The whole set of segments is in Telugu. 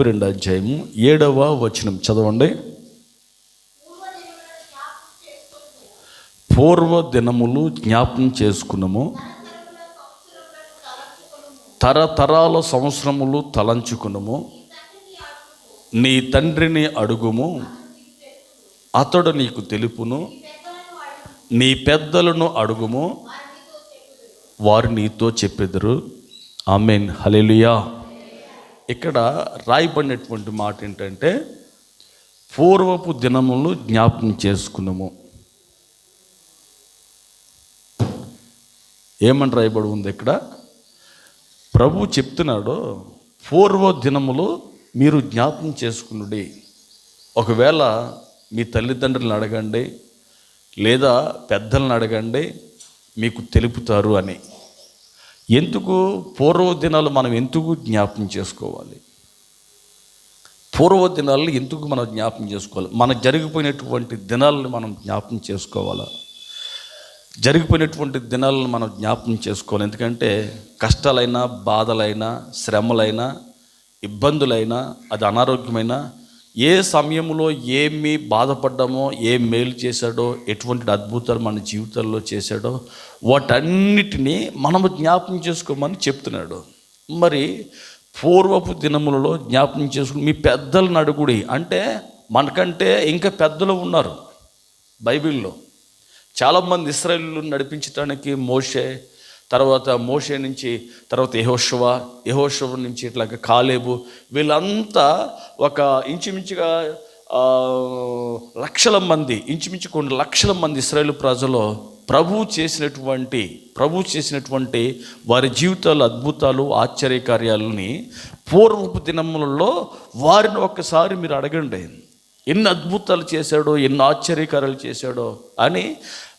రెండు అధ్యాయము ఏడవ వచనం చదవండి. పూర్వ దినములు జ్ఞాపం చేసుకున్నాము. తరతరాల సంవత్సరములు తలంచుకున్నాము. నీ తండ్రిని అడుగుము. అతడు నీకు తెలుపును. నీ పెద్దలను అడుగుము. వారు నీతో చెప్పెదరు. ఆమెన్. హలెలుయా ఇక్కడ రాయబడినటువంటి మాట ఏంటంటే పూర్వపు దినములు జ్ఞాపకం చేసుకున్నాము ఏమని రాయబడి ఉంది ఇక్కడ? ప్రభు చెప్తున్నాడు పూర్వ దినములు మీరు జ్ఞాపకం చేసుకునుడి. ఒకవేళ మీ తల్లిదండ్రులను అడగండి లేదా పెద్దలను అడగండి మీకు తెలుపుతారు అని. ఎందుకు పూర్వ దినాలు మనం ఎందుకు జ్ఞాపకం చేసుకోవాలి? పూర్వ దినాలను ఎందుకు మనం జ్ఞాపకం చేసుకోవాలి? మన జరిగిపోయినటువంటి దినాలను మనం జ్ఞాపకం చేసుకోవాలా? జరిగిపోయినటువంటి దినాలను మనం జ్ఞాపకం చేసుకోవాలి. ఎందుకంటే కష్టాలైనా బాధలైనా శ్రమలైనా ఇబ్బందులైనా అది అనారోగ్యమైనా ఏ సమయంలో ఏమి బాధపడ్డామో ఏ మేలు చేశాడో ఎటువంటి అద్భుతాలు మన జీవితాల్లో చేశాడో వాటన్నిటినీ మనము జ్ఞాపకం చేసుకోమని చెప్తున్నాడు. మరి పూర్వపు దినములలో జ్ఞాపకం చేసుకుని మీ పెద్దలను అడుగుడి. అంటే మనకంటే ఇంకా పెద్దలు ఉన్నారు బైబిల్లో. చాలామంది ఇస్రాయిల్ నడిపించడానికి మోషే తర్వాత మోషే నుంచి తర్వాత యహోశవ యహోశవ నుంచి ఇట్లాగ కాలేబు వీళ్ళంతా ఒక ఇంచుమించుగా లక్షల మంది ఇంచుమించు కొన్ని లక్షల మంది ఇస్రాయేల్ ప్రజలు ప్రభు చేసినటువంటి ప్రభు చేసినటువంటి వారి జీవితాలు అద్భుతాలు ఆశ్చర్యకార్యాలని పూర్వపు దినములలో వారిని ఒక్కసారి మీరు అడగండి. ఎన్ని అద్భుతాలు చేశాడో ఎన్ని ఆశ్చర్యకార్యాలు చేశాడో అని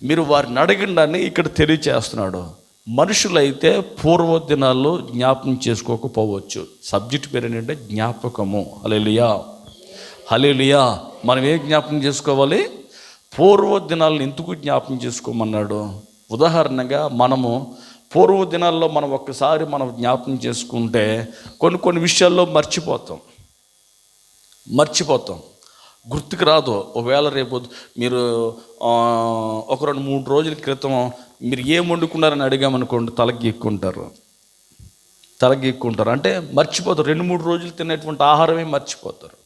మీరు వారిని అడగండి అని ఇక్కడ తెలియచేస్తున్నాడు. మనుషులైతే పూర్వ దినాల్లో జ్ఞాపకం చేసుకోకపోవచ్చు. సబ్జెక్ట్ పేరు ఏంటంటే జ్ఞాపకము. హలేలియా హలేలియా మనం ఏం జ్ఞాపకం చేసుకోవాలి? పూర్వ దినాలను ఎందుకు జ్ఞాపకం చేసుకోమన్నాడు? ఉదాహరణగా మనము పూర్వ దినాల్లో మనం ఒక్కసారి మనం జ్ఞాపకం చేసుకుంటే కొన్ని కొన్ని విషయాల్లో మర్చిపోతాం. మర్చిపోతాం. గుర్తుకు రాదు. ఒకవేళ రేపు మీరు ఒక రెండు మూడు రోజుల క్రితం మీరు ఏం వండుకున్నారని అడిగామనుకోండి తలగీక్కుంటారు. తలగీక్కుంటారు. అంటే మర్చిపోతారు. రెండు మూడు రోజులు తినేటువంటి ఆహారమే మర్చిపోతారు.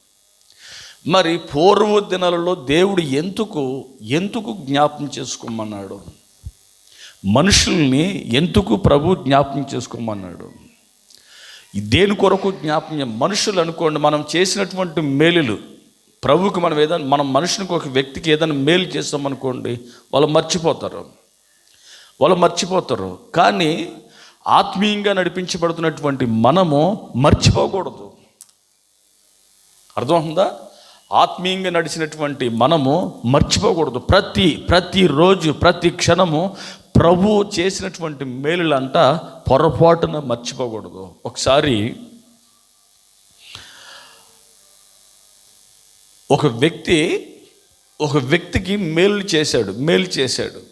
మరి పూర్వ దినాలలో దేవుడు ఎందుకు ఎందుకు జ్ఞాపం చేసుకోమన్నాడు? మనుషుల్ని ఎందుకు ప్రభు జ్ఞాపం చేసుకోమన్నాడు? దేని కొరకు జ్ఞాపం మనుషులు అనుకోండి మనం చేసినటువంటి మేలులు ప్రభుకి మనం ఏదైనా మనం మనుషునికి ఒక వ్యక్తికి ఏదైనా మేలు చేస్తామనుకోండి వాళ్ళు మర్చిపోతారు. వాళ్ళు మర్చిపోతారు. కానీ ఆత్మీయంగా నడిపించబడుతున్నటువంటి మనము మర్చిపోకూడదు. అర్థమవుతుందా? ఆత్మీయంగా నడిచినటువంటి మనము మర్చిపోకూడదు. ప్రతి ప్రతిరోజు ప్రతి క్షణము ప్రభు చేసినటువంటి మేలులంట పొరపాటున మర్చిపోకూడదు. ఒకసారి ఒక వ్యక్తి ఒక వ్యక్తికి మేలు చేశాడు మేలు చేశాడు.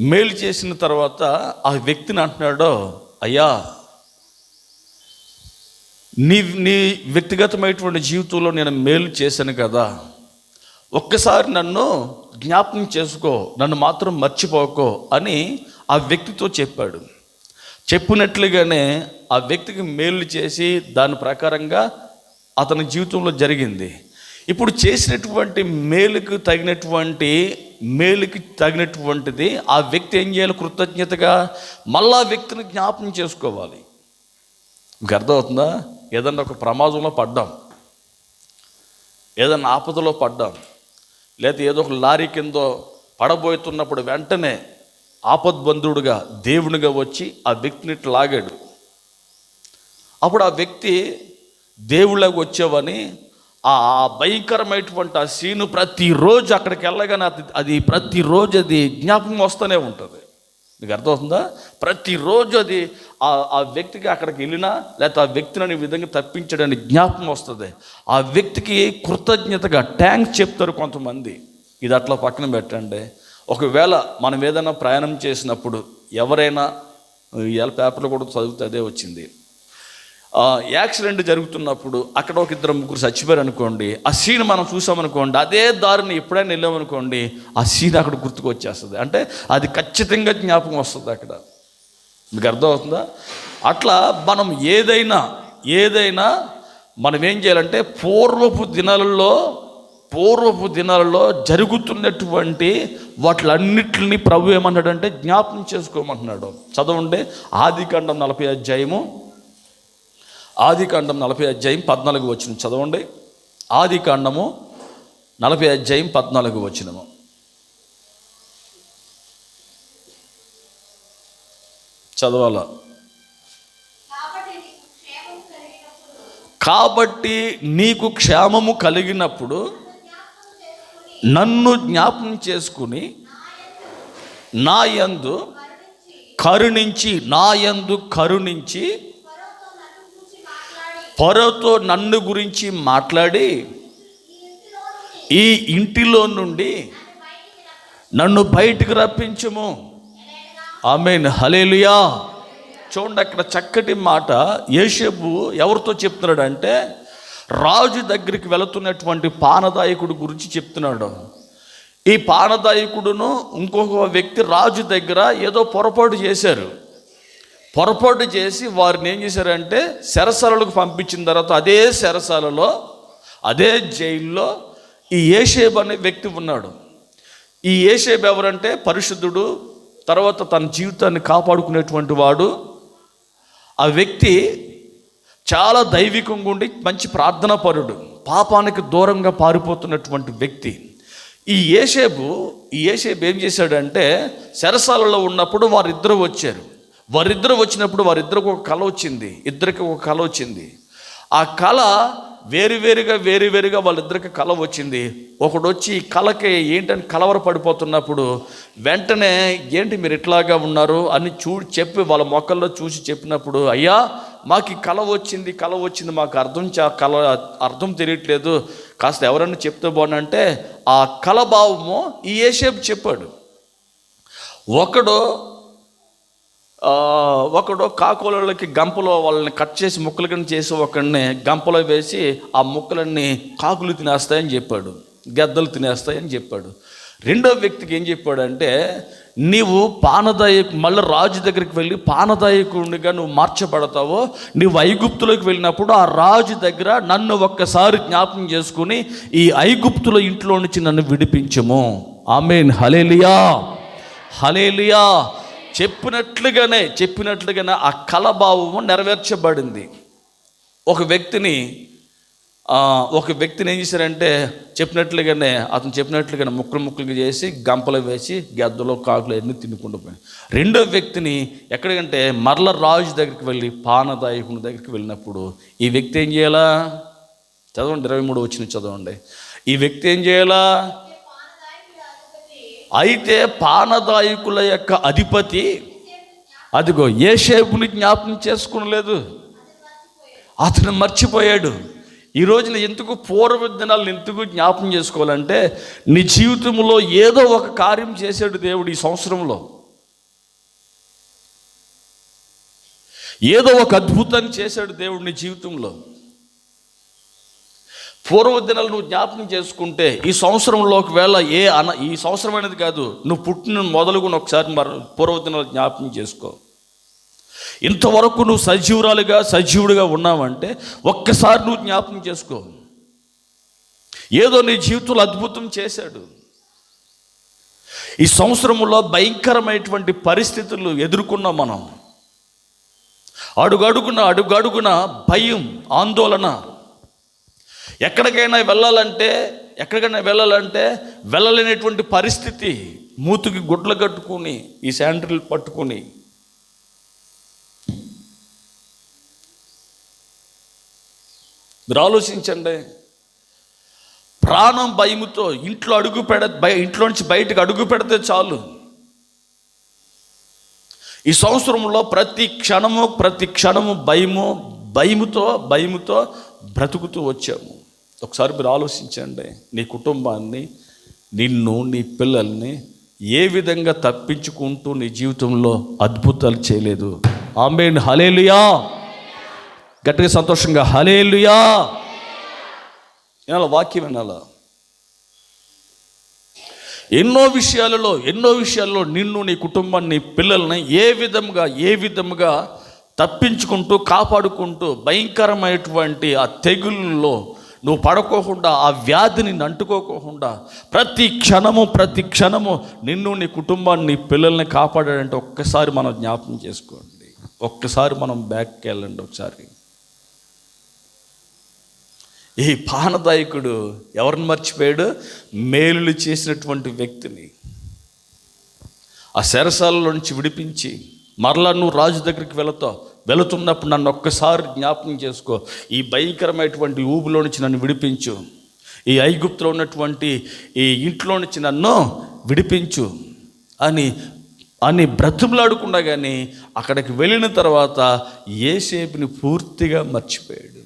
మేలు చేసిన తర్వాత ఆ వ్యక్తిని అంటున్నాడో అయ్యా నీ నీ వ్యక్తిగతమైనటువంటి జీవితంలో నేను మేలు చేశాను కదా. ఒక్కసారి నన్ను జ్ఞాపకం చేసుకో నన్ను మాత్రం మర్చిపోకో అని ఆ వ్యక్తితో చెప్పాడు. చెప్పినట్లుగానే ఆ వ్యక్తికి మేలు చేసి దాని ప్రకారంగా అతని జీవితంలో జరిగింది. ఇప్పుడు చేసినటువంటి మేలుకు తగినటువంటి మేలుకి తగినటువంటిది ఆ వ్యక్తి ఏం చేయాలి? కృతజ్ఞతగా మళ్ళా ఆ వ్యక్తిని జ్ఞాపకం చేసుకోవాలి. మీకు అర్థమవుతుందా? ఏదన్నా ఒక ప్రమాదంలో పడ్డాం. ఏదన్నా ఆపదలో పడ్డాం. లేదా ఏదో ఒక లారీ కింద పడబోతున్నప్పుడు వెంటనే ఆపద్బంధుడుగా దేవునిగా వచ్చి ఆ వ్యక్తిని ఇట్లా లాగాడు. అప్పుడు ఆ వ్యక్తి దేవుళ్ళకి వచ్చావని ఆ భయంకరమైనటువంటి ఆ సీను ప్రతిరోజు అక్కడికి వెళ్ళగానే అది అది ప్రతిరోజు అది జ్ఞాపకం వస్తూనే ఉంటుంది. నీకు అర్థమవుతుందా? ప్రతిరోజు అది ఆ ఆ వ్యక్తికి అక్కడికి వెళ్ళినా లేకపోతే ఆ వ్యక్తిని అనే విధంగా తప్పించడానికి జ్ఞాపకం వస్తుంది. ఆ వ్యక్తికి కృతజ్ఞతగా ట్యాంక్ చెప్తారు కొంతమంది. ఇది అట్లా పక్కన పెట్టండి. ఒకవేళ మనం ఏదైనా ప్రయాణం చేసినప్పుడు ఎవరైనా ఇవాళ పేపర్లో కూడా చదివితే అదే వచ్చింది. యాక్సిడెంట్ జరుగుతున్నప్పుడు అక్కడ ఒక ఇద్దరు ముగ్గురు చచ్చిపోయారు అనుకోండి ఆ సీన్ మనం చూసామనుకోండి అదే దారిని ఎప్పుడైనా వెళ్ళామనుకోండి ఆ సీన్ అక్కడ గుర్తుకు వచ్చేస్తుంది అంటే అది ఖచ్చితంగా జ్ఞాపకం వస్తుంది అక్కడ. మీకు అర్థమవుతుందా? అట్లా మనం ఏదైనా ఏదైనా మనం ఏం చేయాలంటే పూర్వపు దినాలలో పూర్వపు దినాలలో జరుగుతున్నటువంటి వాటిలన్నిటిని ప్రభు ఏమన్నాడంటే జ్ఞాపకం చేసుకోమంటున్నాడు. చదవండి. ఆది కాండం నలభై అధ్యాయము ఆది కాండం నలభై అధ్యాయం పద్నాలుగు వచ్చిన చదవండి. ఆది కాండము నలభై అధ్యాయం పద్నాలుగు వచ్చినము. చదవాల. కాబట్టి నీకు క్షేమము కలిగినప్పుడు నన్ను జ్ఞాపకం చేసుకుని నా యందు కరుణించి నా యందు కరుణించి పొరతో నన్ను గురించి మాట్లాడి ఈ ఇంటిలో నుండి నన్ను బయటికి రప్పించము. ఆమెన్. హలేలుయా చూడండి అక్కడ చక్కటి మాట యేషబు ఎవరితో చెప్తున్నాడు అంటే రాజు దగ్గరికి వెళుతున్నటువంటి పానదాయకుడు గురించి చెప్తున్నాడు. ఈ పానదాయకుడును ఇంకొక వ్యక్తి రాజు దగ్గర ఏదో పొరపాటు చేశారు. పొరపాటు చేసి వారిని ఏం చేశారంటే శరసాలలకు పంపించిన తర్వాత అదే సెరసాలలో అదే జైల్లో ఈ ఏషేబ్ అనే వ్యక్తి ఉన్నాడు. ఈ ఏషేబ్ ఎవరంటే పరిశుద్ధుడు తర్వాత తన జీవితాన్ని కాపాడుకునేటువంటి వాడు. ఆ వ్యక్తి చాలా దైవికంగా ఉండి మంచి ప్రార్థనా పరుడు పాపానికి దూరంగా పారిపోతున్నటువంటి వ్యక్తి. ఈ ఏషేబు ఈ ఏషేబు ఏం చేశాడంటే సెరసాలలో ఉన్నప్పుడు వారిద్దరూ వచ్చారు. వారిద్దరూ వచ్చినప్పుడు వారిద్దరికి ఒక కళ వచ్చింది. ఇద్దరికి ఒక కళ వచ్చింది. ఆ కళ వేరువేరుగా వేరువేరుగా వాళ్ళిద్దరికి కళ వచ్చింది. ఒకడు వచ్చి ఈ కళకి ఏంటని కలవర పడిపోతున్నప్పుడు వెంటనే ఏంటి మీరు ఇట్లాగా ఉన్నారు అని చూ చెప్పి వాళ్ళ మొక్కల్లో చూసి చెప్పినప్పుడు అయ్యా మాకు ఈ కళ వచ్చింది కళ వచ్చింది మాకు అర్థం చా కళ అర్థం తెలియట్లేదు. కాస్త ఎవరన్నా చెప్తే బాగుందంటే ఆ కళ భావము ఈ ఏషేపు చెప్పాడు. ఒకడు ఒకడు కాకులకి గంపలో వాళ్ళని కట్ చేసి ముక్కలు కింద చేసి ఒకడిని గంపలో వేసి ఆ ముక్కలన్నీ కాకులు తినేస్తాయని చెప్పాడు గద్దలు తినేస్తాయని చెప్పాడు. రెండో వ్యక్తికి ఏం చెప్పాడంటే నీవు పానదాయకు మళ్ళీ రాజు దగ్గరికి వెళ్ళి పానదాయకుడిగా నువ్వు మార్చబడతావో నీవు ఐగుప్తులోకి వెళ్ళినప్పుడు ఆ రాజు దగ్గర నన్ను ఒక్కసారి జ్ఞాపకం చేసుకుని ఈ ఐగుప్తుల ఇంట్లో నుంచి నన్ను విడిపించము. ఆమెన్. హలేలియా హలేలియా చెప్పినట్లుగానే చెప్పినట్లుగానే ఆ కలభావము నెరవేర్చబడింది. ఒక వ్యక్తిని ఒక వ్యక్తిని ఏం చేశారంటే చెప్పినట్లుగానే అతను చెప్పినట్లుగానే ముక్కలు ముక్కలుగా చేసి గంపలు వేసి గద్దలో కాకులు అన్నీ తినుకుంటూ పోయింది. రెండో వ్యక్తిని ఎక్కడికంటే మరల రాజు దగ్గరికి వెళ్ళి పానదాయకుని దగ్గరికి వెళ్ళినప్పుడు ఈ వ్యక్తి ఏం చేయాలా? చదవండి ఇరవై మూడు వచ్చిన చదవండి. ఈ వ్యక్తి ఏం చేయాలా? అయితే పానదాయకుల యొక్క అధిపతి అదిగో ఏ షేపుని జ్ఞాపకం చేసుకునలేదు. అతను మర్చిపోయాడు. ఈ రోజున ఎందుకు పూర్వ దినాలను ఎందుకు జ్ఞాపకం చేసుకోవాలంటే నీ జీవితంలో ఏదో ఒక కార్యం చేశాడు దేవుడు ఈ సంవత్సరంలో. ఏదో ఒక అద్భుతాన్ని చేశాడు దేవుడు నీ జీవితంలో. పూర్వ దినాలు నువ్వు జ్ఞాపకం చేసుకుంటే ఈ సంవత్సరంలో ఒకవేళ ఏ అన ఈ సంవత్సరం అనేది కాదు నువ్వు పుట్టిన మొదలుగుని ఒకసారి మర పూర్వ దినాలు జ్ఞాపకం చేసుకో. ఇంతవరకు నువ్వు సజీవురాలుగా సజీవుడిగా ఉన్నావంటే ఒక్కసారి నువ్వు జ్ఞాపకం చేసుకో. ఏదో నీ జీవితంలో అద్భుతం చేశాడు. ఈ సంవత్సరంలో భయంకరమైనటువంటి పరిస్థితులు ఎదుర్కొన్నాం మనం. అడుగడుగున అడుగడుగున భయం ఆందోళన ఎక్కడికైనా వెళ్ళాలంటే ఎక్కడికైనా వెళ్ళాలంటే వెళ్ళలేనటువంటి పరిస్థితి మూతుకి గుడ్లు కట్టుకుని ఈ శాండ్రిల్ పట్టుకుని. మీరు ఆలోచించండి. ప్రాణం భయముతో ఇంట్లో అడుగు పెడ బయ ఇంట్లో నుంచి బయటకు అడుగు పెడితే చాలు. ఈ సంవత్సరంలో ప్రతి క్షణము ప్రతి క్షణము భయము భయముతో భయముతో బ్రతుకుతూ వచ్చాము. ఒకసారి మీరు ఆలోచించండి. నీ కుటుంబాన్ని నిన్ను నీ పిల్లల్ని ఏ విధంగా తప్పించుకుంటూ నీ జీవితంలో అద్భుతాలు చేయలేదు. ఆమె హలేలుయా గట్టిగా సంతోషంగా హలేలుయా వినాల వాక్యం వినాల? ఎన్నో విషయాలలో ఎన్నో విషయాల్లో నిన్ను నీ కుటుంబాన్ని పిల్లల్ని ఏ విధముగా ఏ విధముగా తప్పించుకుంటూ కాపాడుకుంటూ భయంకరమైనటువంటి ఆ తెగుళ్ళలో నువ్వు పడుకోకుండా ఆ వ్యాధిని అంటుకోకుండా ప్రతి క్షణము ప్రతి క్షణము నిన్ను నీ కుటుంబాన్ని నీ పిల్లల్ని కాపాడాడంటే ఒక్కసారి మనం జ్ఞాపకం చేసుకోండి. ఒక్కసారి మనం బ్యాక్కి వెళ్ళండి ఒకసారి. ఈ పానదాయకుడు ఎవరిని మర్చిపోయాడు? మేలులు చేసినటువంటి వ్యక్తిని. ఆ శరసాలలో నుంచి విడిపించి మరలా నువ్వు రాజు దగ్గరికి వెళతావు. వెళుతున్నప్పుడు నన్ను ఒక్కసారి జ్ఞాపకం చేసుకో. ఈ భయంకరమైనటువంటి ఊబులో నుంచి నన్ను విడిపించు. ఈ ఐగుప్తులో ఉన్నటువంటి ఈ ఇంట్లో నుంచి నన్ను విడిపించు. అని అని బ్రతుములాడుకున్నా కానీ అక్కడికి వెళ్ళిన తర్వాత ఏసేపుని పూర్తిగా మర్చిపోయాడు.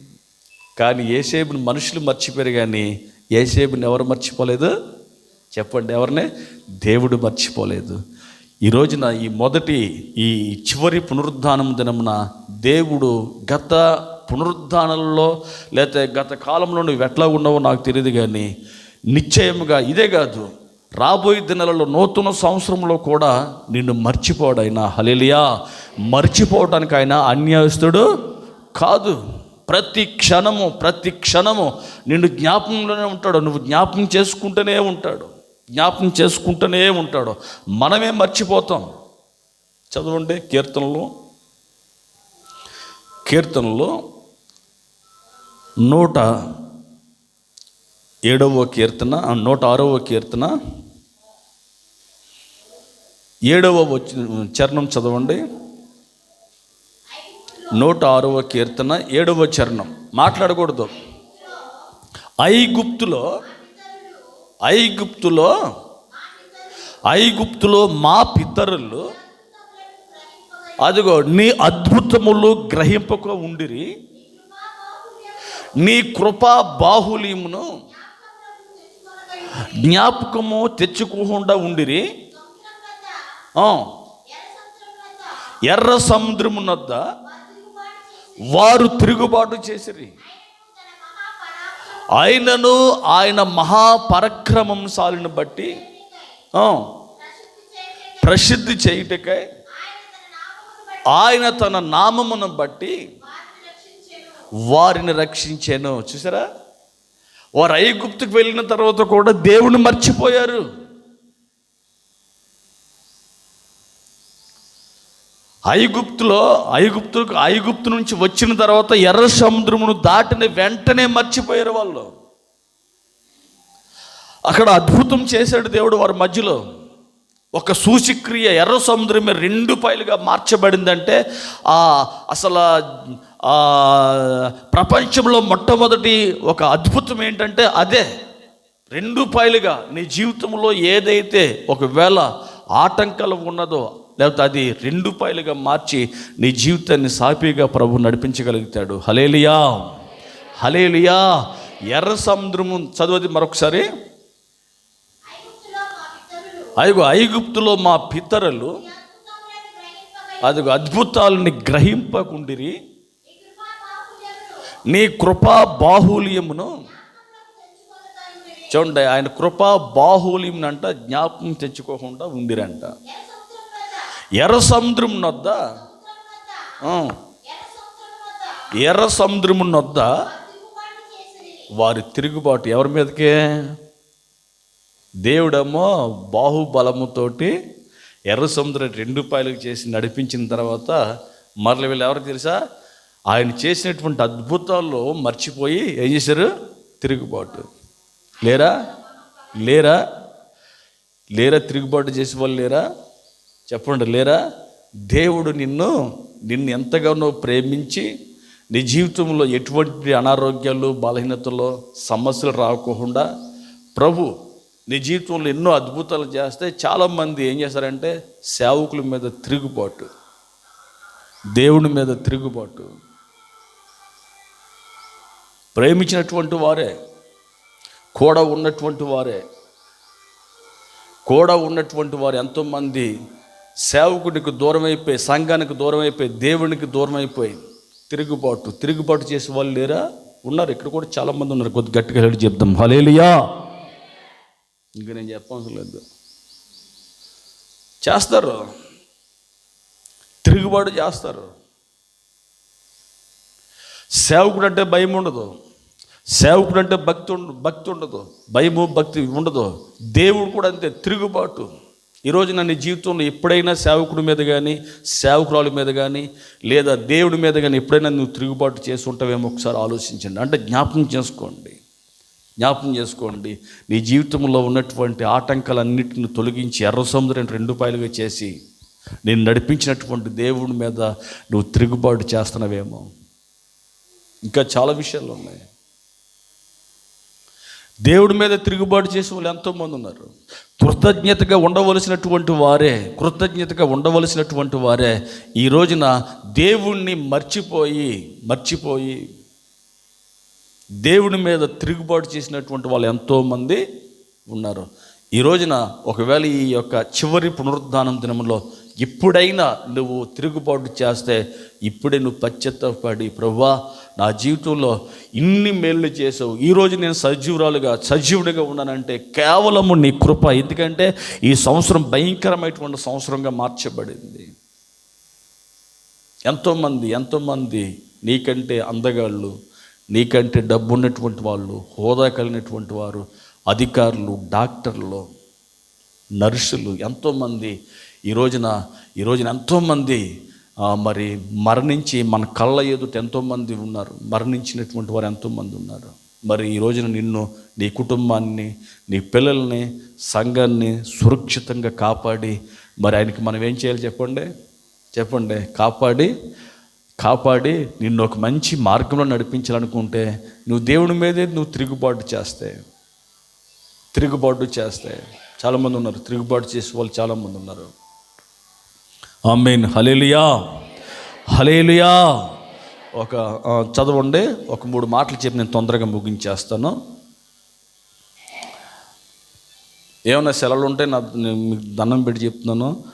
కానీ ఏసేపుని మనుషులు మర్చిపోయారు కానీ ఏసేపుని ఎవరు మర్చిపోలేదు? చెప్పండి ఎవరినే? దేవుడు మర్చిపోలేదు. ఈ రోజున ఈ మొదటి ఈ చివరి పునరుద్ధానం దినమున దేవుడు గత పునరుద్ధానంలో లేకపోతే గత కాలంలో నువ్వు ఎట్లా ఉన్నావో నాకు తెలియదు కానీ నిశ్చయముగా ఇదే కాదు. రాబోయే దినాలలో నూతన సంవత్సరంలో కూడా నిన్ను మర్చిపోడైనా హలేలియా మర్చిపోవడానికి ఆయన అన్యాయస్తుడు కాదు. ప్రతి క్షణము ప్రతి క్షణము నిన్ను జ్ఞాపంలోనే ఉంటాడు నువ్వు జ్ఞాపకం చేసుకుంటూనే ఉంటాడు. జ్ఞాపకం చేసుకుంటూనే ఉంటాడు. మనమే మర్చిపోతాం. చదవండి కీర్తనలో. కీర్తనలో నూట ఏడవ కీర్తన నూట ఆరవ కీర్తన. ఏడవ చరణం చదవండి. నూట ఆరవ కీర్తన ఏడవ చరణం. మాట్లాడకూడదు. ఐగుప్తులో ఐగుప్తులో ఐగుప్తులో మా పితరులు అదిగో నీ అద్భుతములు గ్రహింపక ఉండిరి. నీ కృపా బాహుల్యమును జ్ఞాపకము తెచ్చుకోకుండా ఉండిరి. ఎర్ర సముద్రమునద్ద వారు తిరుగుబాటు చేసిరి. ఆయనను ఆయన మహాపరక్రమంశాలను బట్టి ప్రసిద్ధి చేయుటకై ఆయన తన నామమును బట్టి వారిని రక్షించాను. చూసారా? వారు ఐగుప్తుకు వెళ్ళిన తర్వాత కూడా దేవుని మర్చిపోయారు. ఐగుప్తులో ఐగుప్తు ఐగుప్తు నుంచి వచ్చిన తర్వాత ఎర్ర సముద్రమును దాటిన వెంటనే మర్చిపోయారు వాళ్ళు. అక్కడ అద్భుతం చేశాడు దేవుడు వారి మధ్యలో. ఒక సూచిక్రియ ఎర్ర సముద్రమే రెండు పైలుగా మార్చబడిందంటే ఆ అసలు ప్రపంచంలో మొట్టమొదటి ఒక అద్భుతం ఏంటంటే అదే. రెండు పైలుగా నీ జీవితంలో ఏదైతే ఒకవేళ ఆటంకాలు ఉన్నదో లేకపోతే అది రెండు పాయలుగా మార్చి నీ జీవితాన్ని సాఫీగా ప్రభు నడిపించగలుగుతాడు. హలేలియా హలేలియా ఎర్ర సముద్రము చదవది మరొకసారి. అదిగో ఐగుప్తులో మా పితరులు అదిగో అద్భుతాలని గ్రహింపకుండిరి. నీ కృపా బాహుల్యమును చూడండి ఆయన కృపా బాహుల్యం అంట జ్ఞాపకం తెచ్చుకోకుండా ఉందిరంట. ఎర్ర సముద్రం నొద్ద? ఎర్ర సముద్రం నొద్ద? వారి తిరుగుబాటు ఎవరి మీదకే? దేవుడేమో బాహుబలముతోటి ఎర్ర సముద్రం రెండు పాయలకు చేసి నడిపించిన తర్వాత మరల వీళ్ళు ఎవరికి తెలుసా? ఆయన చేసినటువంటి అద్భుతాల్లో మర్చిపోయి ఏం చేశారు? తిరుగుబాటు. లేరా? లేరా? లేరా? తిరుగుబాటు చేసే వాళ్ళు లేరా? చెప్పండి లేరా? దేవుడు నిన్ను నిన్ను ఎంతగానో ప్రేమించి నీ జీవితంలో ఎటువంటి అనారోగ్యాలు బలహీనతలు సమస్యలు రాకోకుండా ప్రభు నీ జీవితంలో ఎన్నో అద్భుతాలు చేస్తే చాలామంది ఏం చేస్తారంటే సేవకుల మీద తిరుగుబాటు. దేవుని మీద తిరుగుబాటు. ప్రేమించినటువంటి వారే కూడా ఉన్నటువంటి వారే కూడా ఉన్నటువంటి వారు ఎంతోమంది సేవకుడికి దూరం అయిపోయి సంఘానికి దూరం అయిపోయి దేవునికి దూరం అయిపోయి తిరుగుబాటు. తిరుగుబాటు చేసే వాళ్ళు లేరా? ఉన్నారు. ఇక్కడ కూడా చాలామంది ఉన్నారు. కొద్ది గట్టిగా వెళ్ళి చెప్దాం. హలేలియా ఇంకా నేను చెప్పవసరం లేదు. చేస్తారు. తిరుగుబాటు చేస్తారు. సేవకుడు అంటే భయం ఉండదు. సేవకుడు అంటే భక్తి ఉండ భక్తి ఉండదు. భయము భక్తి ఉండదు. దేవుడు కూడా అంతే. తిరుగుబాటు. ఈరోజు నన్ను జీవితంలో ఎప్పుడైనా సేవకుడి మీద కానీ సేవకురాలు మీద కానీ లేదా దేవుడి మీద కానీ ఎప్పుడైనా నువ్వు తిరుగుబాటు చేసి ఉంటావేమో ఒకసారి ఆలోచించండి. అంటే జ్ఞాపకం చేసుకోండి. జ్ఞాపకం చేసుకోండి. నీ జీవితంలో ఉన్నటువంటి ఆటంకాలన్నిటిని తొలగించి ఎర్ర సముద్రం రెండు పాయలుగా చేసి నేను నడిపించినటువంటి దేవుడి మీద నువ్వు తిరుగుబాటు చేస్తున్నావేమో. ఇంకా చాలా విషయాలు ఉన్నాయి. దేవుడి మీద తిరుగుబాటు చేసే వాళ్ళు ఎంతోమంది ఉన్నారు. కృతజ్ఞతగా ఉండవలసినటువంటి వారే కృతజ్ఞతగా ఉండవలసినటువంటి వారే ఈ రోజున దేవుణ్ణి మర్చిపోయి మర్చిపోయి దేవుని మీద తిరుగుబాటు చేసినటువంటి వాళ్ళు ఎంతోమంది ఉన్నారు. ఈ రోజున ఒకవేళ ఈ యొక్క చివరి పునరుద్ధానం దినంలో ఇప్పుడైనా నువ్వు తిరుగుబాటు చేస్తే ఇప్పుడే నువ్వు పశ్చత్తపడి ప్రవ్వా నా జీవితంలో ఇన్ని మేళ్ళు చేసావు. ఈరోజు నేను సజీవురాలుగా సజీవుడిగా ఉన్నానంటే కేవలము నీ కృప. ఎందుకంటే ఈ సంవత్సరం భయంకరమైనటువంటి సంవత్సరంగా మార్చబడింది. ఎంతోమంది ఎంతోమంది నీకంటే అందగాళ్ళు నీకంటే డబ్బు ఉన్నటువంటి వాళ్ళు హోదా కలిగినటువంటి వారు అధికారులు డాక్టర్లు నర్సులు ఎంతోమంది ఈ రోజున ఈ రోజున ఎంతోమంది మరి మరణించి మన కళ్ళ ఎదుట ఎంతోమంది ఉన్నారు. మరణించినటువంటి వారు ఎంతోమంది ఉన్నారు. మరి ఈ రోజున నిన్ను నీ కుటుంబాన్ని నీ పిల్లల్ని సంఘాన్ని సురక్షితంగా కాపాడి మరి ఆయనకి మనం ఏం చేయాలి చెప్పండి? చెప్పండి. కాపాడి కాపాడి నిన్ను ఒక మంచి మార్గంలో నడిపించాలనుకుంటే నువ్వు దేవుని మీదే నువ్వు తిరుగుబాటు చేస్తే. తిరుగుబాటు చేస్తే. చాలామంది ఉన్నారు. తిరుగుబాటు చేసే వాళ్ళు చాలామంది ఉన్నారు. ఆమెన్. హలేలుయా హలేలుయా ఒక చదవండి. ఒక మూడు మాటలు చెప్పి నేను తొందరగా ముగించేస్తాను. ఏమైనా సెలవులు ఉంటే నా నేను మీకు దండం పెట్టి చెప్తున్నాను.